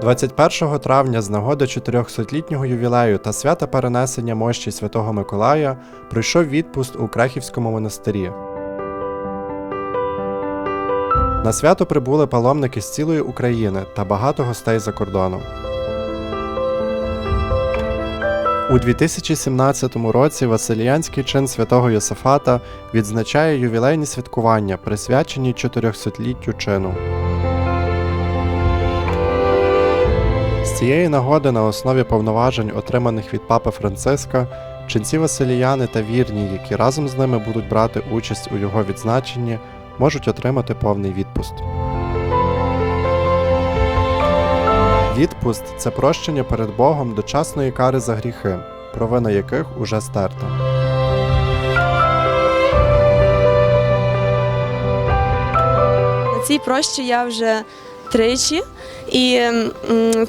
21 травня з нагоди 400-літнього ювілею та свята перенесення мощі Святого Миколая пройшов відпуст у Крахівському монастирі. На свято прибули паломники з цілої України та багато гостей за кордоном. У 2017 році Василіянський чин святого Йосифата відзначає ювілейні святкування, присвячені 400-літтю чину. Цієї нагоди на основі повноважень, отриманих від папи Франциска, ченці Василіяни та вірні, які разом з ними будуть брати участь у його відзначенні, можуть отримати повний відпуст. Відпуст це прощення перед Богом дочасної кари за гріхи, провина яких уже стерта. На цій прощі я вже тричі, і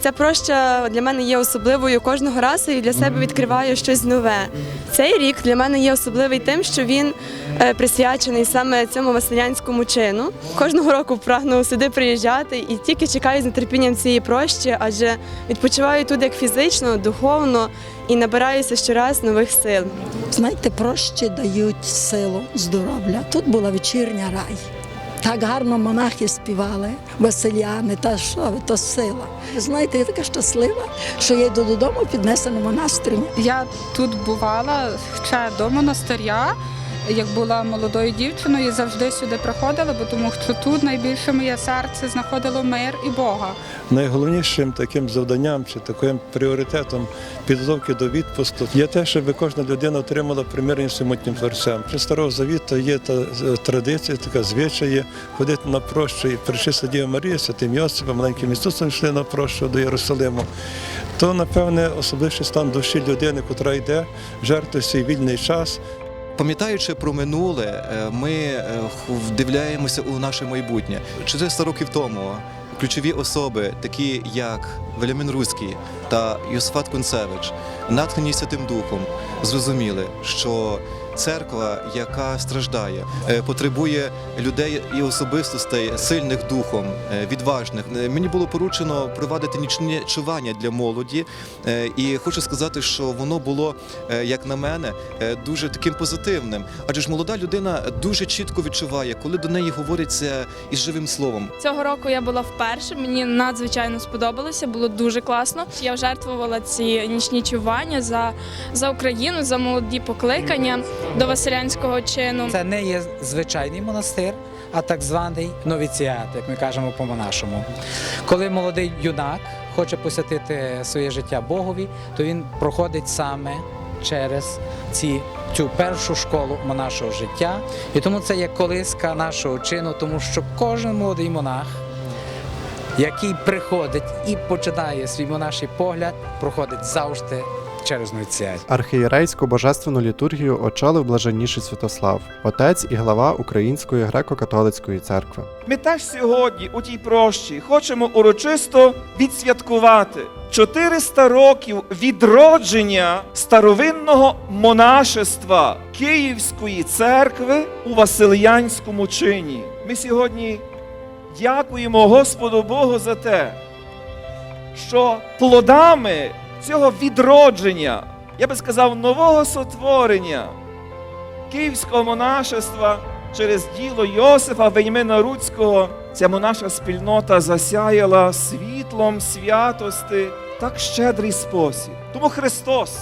ця проща для мене є особливою кожного разу і для себе відкриваю щось нове. Цей рік для мене є особливий тим, що він е, присвячений саме цьому василянському чину. Кожного року прагну сюди приїжджати і тільки чекаю з нетерпінням цієї прощі, адже відпочиваю тут як фізично, духовно і набираюся щораз нових сил. Знаєте, прощі дають силу, здоров'я. Тут була вечірня рай. Так гарно монахи співали, Василяни, та що то сила. Знаєте, я така щаслива, що я йду додому піднесена монастирем. Я тут бувала ще до монастиря, як була молодою дівчиною, завжди сюди приходила, бо тому що тут найбільше моє серце знаходило мир і Бога. Найголовнішим таким завданням чи таким пріоритетом підготовки до відпусту є те, щоб кожна людина отримала примирення з самотнім творцем. При старого завіту є та е, традиція, така звичає ходити на прощу. І Пречиста Діва Марія, Святим Йосипом, маленьким Ісусом йшли на прощу до Єрусалиму. То, напевне, особливий стан душі людини, котра йде, жертвує свій вільний час. Пам'ятаючи про минуле, е, ми е, вдивляємося у наше майбутнє. 400 років тому ключові особи, такі як Велімін Руський та Йосифат Кунцевич, натхнені Святим Духом, зрозуміли, що церква, яка страждає, е, потребує людей і особистостей сильних духом, е, відважних. Е, Мені було поручено провадити нічне чування для молоді, і хочу сказати, що воно було, як на мене, дуже таким позитивним. Адже ж молода людина дуже чітко відчуває, коли до неї говориться із живим словом. Цього року я була вперше. Мені надзвичайно сподобалося, було дуже класно. Я жертвувала ці нічні чування за, за Україну, за молоді покликання до Василянського чину. Це не є звичайний монастир, а так званий новіціат, як ми кажемо по-монашому. Коли молодий юнак хоче посвятити своє життя Богові, то він проходить саме через ці, цю першу школу монашого життя. І тому це є колиска нашого чину, тому що кожен молодий монах, який приходить і починає свій монаший погляд, проходить завжди через новіціат. Архієрейську божественну літургію очолив блаженніший Святослав, отець і глава Української греко-католицької церкви. Ми теж сьогодні у тій прощі хочемо урочисто відсвяткувати 400 років відродження старовинного монашества Київської церкви у Василянському чині. Ми сьогодні дякуємо Господу Богу за те, що плодами цього відродження, я би сказав, нового сотворення Київського монашества через діло Йосифа Веймена Руцького ця монаша спільнота засяяла світлом святости так щедрий спосіб. Тому Христос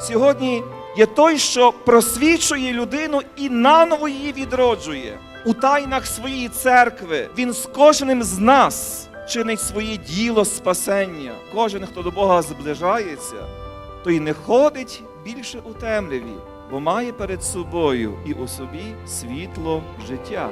сьогодні є той, що просвічує людину і наново її відроджує. У тайнах своєї церкви Він з кожним з нас чинить своє діло спасення. Кожен, хто до Бога зближається, той не ходить більше у темряві, бо має перед собою і у собі світло життя.